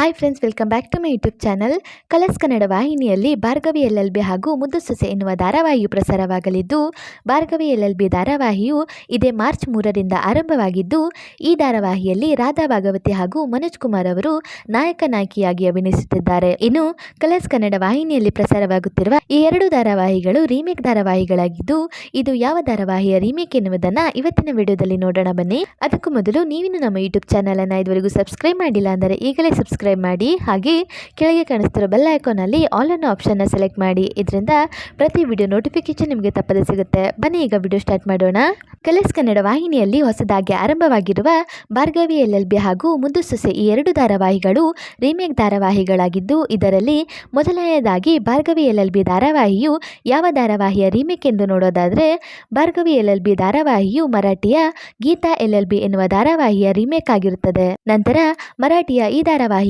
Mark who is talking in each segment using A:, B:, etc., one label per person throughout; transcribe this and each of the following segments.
A: Hi friends welcome back to my YouTube channel Colors Kannada ವಾಹಿನಿಯಲ್ಲಿ Bhargavi L L B ಹಾಗೂ ಮುದ್ದು ಸೊಸೆ ಎನ್ನುವ ಧಾರಾವಾಹಿಯು ಪ್ರಸಾರವಾಗಲಿದ್ದು ಭಾರ್ಗವಿ ಎಲ್ ಎಲ್ ಬಿ ಧಾರಾವಾಹಿಯು ಇದೇ ಮಾರ್ಚ್ ಮೂರರಿಂದ ಆರಂಭವಾಗಿದ್ದು, ಈ ಧಾರಾವಾಹಿಯಲ್ಲಿ ರಾಧಾ ಭಾಗವತಿ ಹಾಗೂ ಮನೋಜ್ ಕುಮಾರ್ ಅವರು ನಾಯಕ ನಾಯಕಿಯಾಗಿ ಅಭಿನಯಿಸುತ್ತಿದ್ದಾರೆ. ಇನ್ನು ಕಲರ್ಸ್ ಕನ್ನಡ ವಾಹಿನಿಯಲ್ಲಿ ಪ್ರಸಾರವಾಗುತ್ತಿರುವ ಈ ಎರಡು ಧಾರಾವಾಹಿಗಳು ರೀಮೇಕ್ ಧಾರಾವಾಹಿಗಳಾಗಿದ್ದು, ಇದು ಯಾವ ಧಾರಾವಾಹಿಯ ರೀಮೇಕ್ ಎನ್ನುವುದನ್ನು ಇವತ್ತಿನ ವಿಡಿಯೋದಲ್ಲಿ ನೋಡೋಣ ಬನ್ನಿ. ಅದಕ್ಕೂ ಮೊದಲು ನೀವಿನ್ನು ನಮ್ಮ ಯೂಟ್ಯೂಬ್ ಚಾನಲನ್ನು ಇದುವರೆಗೂ ಸಬ್ಸ್ಕ್ರೈಬ್ ಮಾಡಿಲ್ಲ ಅಂದರೆ ಈಗಲೇ ಸಬ್ಸ್ಕ್ರೈಬ್ ಮಾಡಿ ಹಾಗೆ ಕೆಳಗೆ ಕಾಣಿಸ್ತಿರೋ ಬೆಲ್ ಐಕಾನಲ್ಲಿ ಆಲ್ ಅನ್ನೋ ಆಪ್ಷನ್ನ ಸೆಲೆಕ್ಟ್ ಮಾಡಿ. ಇದರಿಂದ ಪ್ರತಿ ವಿಡಿಯೋ ನೋಟಿಫಿಕೇಶನ್ ನಿಮಗೆ ತಪ್ಪದೆ ಸಿಗುತ್ತೆ. ಬನ್ನಿ ಈಗ ವಿಡಿಯೋ ಸ್ಟಾರ್ಟ್ ಮಾಡೋಣ. ಕಲರ್ಸ್ ಕನ್ನಡ ವಾಹಿನಿಯಲ್ಲಿ ಹೊಸದಾಗಿ ಆರಂಭವಾಗಿರುವ ಭಾರ್ಗವಿ ಎಲ್ ಎಲ್ ಬಿ ಹಾಗೂ ಮುದ್ದು ಸೊಸೆ ಈ ಎರಡು ಧಾರಾವಾಹಿಗಳು ರೀಮೇಕ್ ಧಾರಾವಾಹಿಗಳಾಗಿದ್ದು, ಇದರಲ್ಲಿ ಮೊದಲನೆಯದಾಗಿ ಭಾರ್ಗವಿ ಎಲ್ ಎಲ್ ಬಿ ಧಾರಾವಾಹಿಯು ಯಾವ ಧಾರಾವಾಹಿಯ ರೀಮೇಕ್ ಎಂದು ನೋಡೋದಾದರೆ, ಭಾರ್ಗವಿ ಎಲ್ ಎಲ್ ಬಿ ಧಾರಾವಾಹಿಯು ಮರಾಠಿಯ ಗೀತಾ ಎಲ್ ಎಲ್ ಬಿ ಎನ್ನುವ ಧಾರಾವಾಹಿಯ ರೀಮೇಕ್ ಆಗಿರುತ್ತದೆ. ನಂತರ ಮರಾಠಿಯ ಈ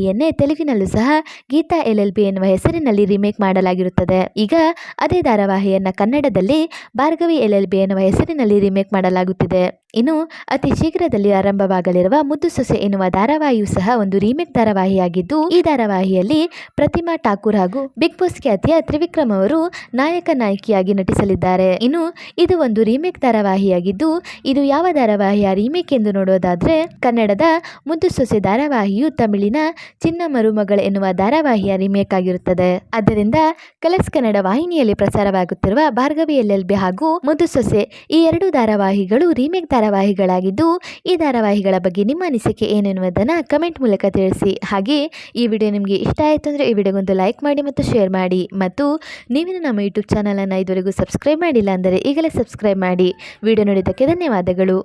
A: ಧಾರಾವಾಹಿಯನ್ನೇ ತೆಲುಗಿನಲ್ಲೂ ಸಹ ಗೀತಾ ಎಲ್ ಎಲ್ ಬಿ ಎನ್ನುವ ಹೆಸರಿನಲ್ಲಿ ರೀಮೇಕ್ ಮಾಡಲಾಗಿರುತ್ತದೆ. ಈಗ ಅದೇ ಧಾರಾವಾಹಿಯನ್ನ ಕನ್ನಡದಲ್ಲಿ ಭಾರ್ಗವಿ ಎಲ್ ಎಲ್ ಬಿ ಎನ್ನುವ ಹೆಸರಿನಲ್ಲಿ ರೀಮೇಕ್ ಮಾಡಲಾಗುತ್ತಿದೆ. ಇನ್ನು ಅತಿ ಶೀಘ್ರದಲ್ಲಿ ಆರಂಭವಾಗಲಿರುವ ಮುದ್ದು ಸೊಸೆ ಎನ್ನುವ ಧಾರಾವಾಹಿಯು ಸಹ ಒಂದು ರೀಮೇಕ್ ಧಾರಾವಾಹಿಯಾಗಿದ್ದು, ಈ ಧಾರಾವಾಹಿಯಲ್ಲಿ ಪ್ರತಿಮಾ ಠಾಕೂರ್ ಹಾಗೂ ಬಿಗ್ ಬಾಸ್ ಖ್ಯಾತಿಯ ತ್ರಿವಿಕ್ರಮ್ ಅವರು ನಾಯಕ ನಾಯಕಿಯಾಗಿ ನಟಿಸಲಿದ್ದಾರೆ. ಇನ್ನು ಇದು ಒಂದು ರೀಮೇಕ್ ಧಾರಾವಾಹಿಯಾಗಿದ್ದು, ಇದು ಯಾವ ಧಾರಾವಾಹಿಯ ರೀಮೇಕ್ ಎಂದು ನೋಡೋದಾದ್ರೆ, ಕನ್ನಡದ ಮುದ್ದು ಸೊಸೆ ಧಾರಾವಾಹಿಯು ತಮಿಳಿನ ಚಿನ್ನ ಮರುಮಗಳ ಎನ್ನುವ ಧಾರಾವಾಹಿಯ ರೀಮೇಕ್ ಆಗಿರುತ್ತದೆ. ಆದ್ದರಿಂದ ಕಲರ್ಸ್ ಕನ್ನಡ ವಾಹಿನಿಯಲ್ಲಿ ಪ್ರಸಾರವಾಗುತ್ತಿರುವ ಭಾರ್ಗವಿ ಎಲ್ ಎಲ್ ಬಿ ಹಾಗೂ ಮುದ್ದು ಸೊಸೆ ಈ ಎರಡು ಧಾರಾವಾಹಿಗಳು ರೀಮೇಕ್ ಧಾರಾವಾಹಿಗಳಾಗಿದ್ದು, ಈ ಧಾರಾವಾಹಿಗಳ ಬಗ್ಗೆ ನಿಮ್ಮ ಅನಿಸಿಕೆ ಏನೆನ್ನುವುದನ್ನು ಕಮೆಂಟ್ ಮೂಲಕ ತಿಳಿಸಿ. ಹಾಗೆ, ಈ ವಿಡಿಯೋ ನಿಮಗೆ ಇಷ್ಟ ಆಯಿತು ಅಂದರೆ ಈ ವಿಡಿಯೋಗೊಂದು ಲೈಕ್ ಮಾಡಿ ಮತ್ತು ಶೇರ್ ಮಾಡಿ. ಮತ್ತು ನೀವಿನ್ನು ನಮ್ಮ ಯೂಟ್ಯೂಬ್ ಚಾನಲನ್ನು ಇದುವರೆಗೂ ಸಬ್ಸ್ಕ್ರೈಬ್ ಮಾಡಿಲ್ಲ ಅಂದರೆ ಈಗಲೇ ಸಬ್ಸ್ಕ್ರೈಬ್ ಮಾಡಿ. ವಿಡಿಯೋ ನೋಡಿದ್ದಕ್ಕೆ ಧನ್ಯವಾದಗಳು.